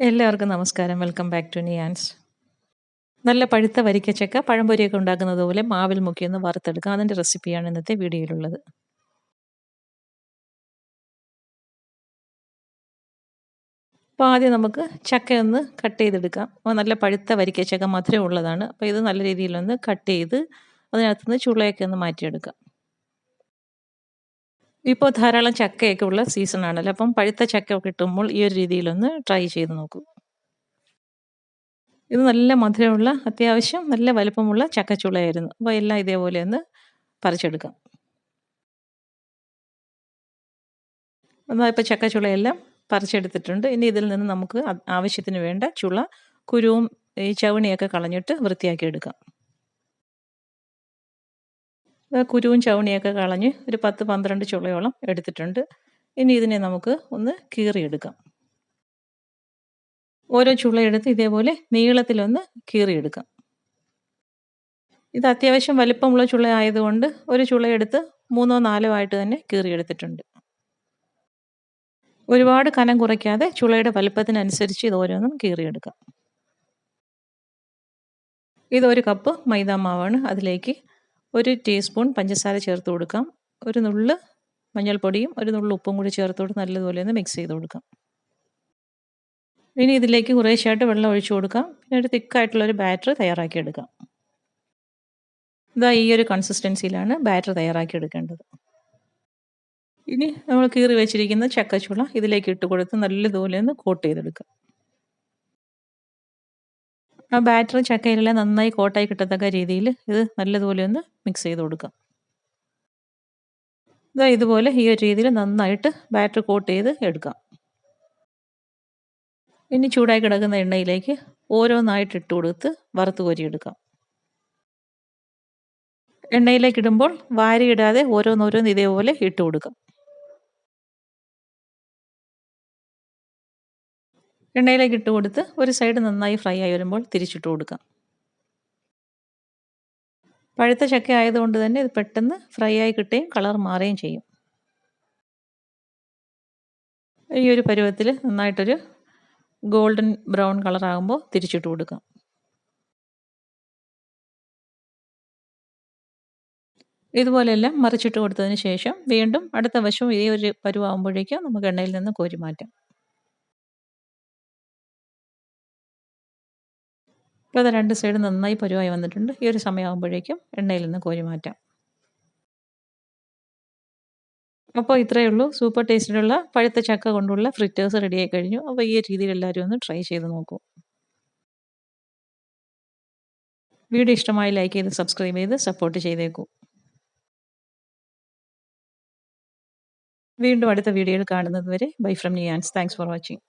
എല്ലാവർക്കും നമസ്കാരം. Welcome back to നിയാൻസ് നല്ല പഴുത്ത വരിക്കച്ചക്ക പഴംപൊരിയൊക്കെ ഉണ്ടാക്കുന്നത് പോലെ മാവിൽ മുക്കിയൊന്ന് വറുത്തെടുക്കുക അതിന്റെ റെസിപ്പിയാണ് ഇന്നത്തെ വീഡിയോയിലുള്ളത്. അപ്പോൾ ആദ്യം നമുക്ക് ചക്കയൊന്ന് കട്ട് ചെയ്തെടുക്കാം. അപ്പോൾ നല്ല പഴുത്ത വരിക്കച്ചക്ക മധുരം ഉള്ളതാണ്. അപ്പോൾ ഇത് നല്ല രീതിയിലൊന്ന് കട്ട് ചെയ്ത് അതിനകത്തുനിന്ന് ചുളയൊക്കെ ഒന്ന് മാറ്റിയെടുക്കാം. ഇപ്പോൾ ധാരാളം ചക്കയൊക്കെ ഉള്ള സീസൺ ആണല്ലോ. അപ്പം പഴുത്ത ചക്ക കിട്ടുമ്പോൾ ഈ ഒരു രീതിയിലൊന്ന് ട്രൈ ചെയ്ത് നോക്കൂ. ഇത് നല്ല മധുരമുള്ള അത്യാവശ്യം നല്ല വലുപ്പമുള്ള ചക്കച്ചുളയായിരുന്നു. അപ്പോൾ എല്ലാം ഇതേപോലെ ഒന്ന് പറിച്ചെടുക്കാം. എന്നാൽ ഇപ്പോൾ ചക്കച്ചുളയെല്ലാം പറിച്ചെടുത്തിട്ടുണ്ട്. ഇനി ഇതിൽ നിന്ന് നമുക്ക് ആവശ്യത്തിന് വേണ്ട ചുള കുരുവും ഈ ചവണിയൊക്കെ കളഞ്ഞിട്ട് വൃത്തിയാക്കി എടുക്കാം. കുരുവും ചവണിയൊക്കെ കളഞ്ഞ് ഒരു പത്ത് പന്ത്രണ്ട് ചുളയോളം എടുത്തിട്ടുണ്ട്. ഇനി ഇതിനെ നമുക്ക് ഒന്ന് കീറിയെടുക്കാം. ഓരോ ചുളയെടുത്ത് ഇതേപോലെ നീളത്തിലൊന്ന് കീറിയെടുക്കാം. ഇത് അത്യാവശ്യം വലിപ്പമുള്ള ചുള ആയതുകൊണ്ട് ഒരു ചുളയെടുത്ത് മൂന്നോ നാലോ ആയിട്ട് തന്നെ കീറിയെടുത്തിട്ടുണ്ട്. ഒരുപാട് കനം കുറയ്ക്കാതെ ചുളയുടെ വലിപ്പത്തിനനുസരിച്ച് ഇത് ഓരോന്നും കീറിയെടുക്കാം. ഇതൊരു കപ്പ് മൈദാ മാവാണ് അതിലേക്ക് ഒരു ടീസ്പൂൺ പഞ്ചസാര ചേർത്ത് കൊടുക്കാം. ഒരു നുള്ള് മഞ്ഞൾപ്പൊടിയും ഒരു നുള്ള് ഉപ്പും കൂടി ചേർത്ത് കൊടുത്ത് നല്ലതുപോലെ ഒന്ന് മിക്സ് ചെയ്ത് കൊടുക്കാം. ഇനി ഇതിലേക്ക് കുറേശ്ശായിട്ട് വെള്ളം ഒഴിച്ചു കൊടുക്കാം. പിന്നെ ഒരു തിക്കായിട്ടുള്ളൊരു ബാറ്റർ തയ്യാറാക്കിയെടുക്കാം ഇതാ ഈ ഒരു കൺസിസ്റ്റൻസിയിലാണ് ബാറ്റർ തയ്യാറാക്കിയെടുക്കേണ്ടത് ഇനി നമ്മൾ കീറി വെച്ചിരിക്കുന്ന ചക്കച്ചുള ഇതിലേക്ക് ഇട്ട് കൊടുത്ത് നല്ലതുപോലെ ഒന്ന് കോട്ട് ചെയ്തെടുക്കാം. ആ ബാറ്റർ ചക്കയിലെല്ലാം നന്നായി കോട്ടായി കിട്ടത്തക്ക രീതിയിൽ ഇത് നല്ലതുപോലെ ഒന്ന് മിക്സ് ചെയ്ത് കൊടുക്കാം. ഇതാ ഇതുപോലെ ഈ ഒരു രീതിയിൽ നന്നായിട്ട് ബാറ്റർ കോട്ട് ചെയ്ത് എടുക്കാം. ഇനി ചൂടായി കിടക്കുന്ന എണ്ണയിലേക്ക് ഓരോന്നായിട്ട് ഇട്ട് കൊടുത്ത് വറുത്ത് കോരിയെടുക്കാം. എണ്ണയിലേക്ക് ഇടുമ്പോൾ വാരിയിടാതെ ഓരോന്നോരോന്ന് ഇതേപോലെ ഇട്ട് കൊടുക്കാം. എണ്ണയിലേക്ക് ഇട്ട് കൊടുത്ത് ഒരു സൈഡ് നന്നായി ഫ്രൈ ആയി വരുമ്പോൾ തിരിച്ചിട്ട് കൊടുക്കാം. പഴുത്ത ചക്ക ആയതുകൊണ്ട് തന്നെ ഇത് പെട്ടെന്ന് ഫ്രൈ ആയി കിട്ടുകയും കളർ മാറുകയും ചെയ്യും. ഈ ഒരു പരുവത്തിൽ നന്നായിട്ടൊരു ഗോൾഡൻ ബ്രൗൺ കളർ ആകുമ്പോൾ തിരിച്ചിട്ട് കൊടുക്കാം. ഇതുപോലെയെല്ലാം മറിച്ചിട്ട് കൊടുത്തതിന് ശേഷം വീണ്ടും അടുത്ത വശവും ഈ ഒരു പരുവാകുമ്പോഴേക്കും നമുക്ക് എണ്ണയിൽ നിന്ന് കോരി മാറ്റാം. ഇപ്പോൾ രണ്ട് സൈഡ് നന്നായി പരുവായി വന്നിട്ടുണ്ട്. ഈ ഒരു സമയമാകുമ്പോഴേക്കും എണ്ണയിൽ നിന്ന് കോരി മാറ്റാം. അപ്പോൾ ഇത്രയേ ഉള്ളൂ. സൂപ്പർ ടേസ്റ്റിലുള്ള പഴുത്ത ചക്ക കൊണ്ടുള്ള ഫ്രിറ്റേഴ്സ് റെഡിയായി കഴിഞ്ഞു. അപ്പോൾ ഈ രീതിയിൽ എല്ലാവരും ഒന്ന് ട്രൈ ചെയ്ത് നോക്കൂ. വീഡിയോ ഇഷ്ടമായി ലൈക്ക് ചെയ്ത് സബ്സ്ക്രൈബ് ചെയ്ത് സപ്പോർട്ട് ചെയ്തേക്കൂ. വീണ്ടും അടുത്ത വീഡിയോയിൽ കാണുന്നത് വരെ bye from Niyans thanks for watching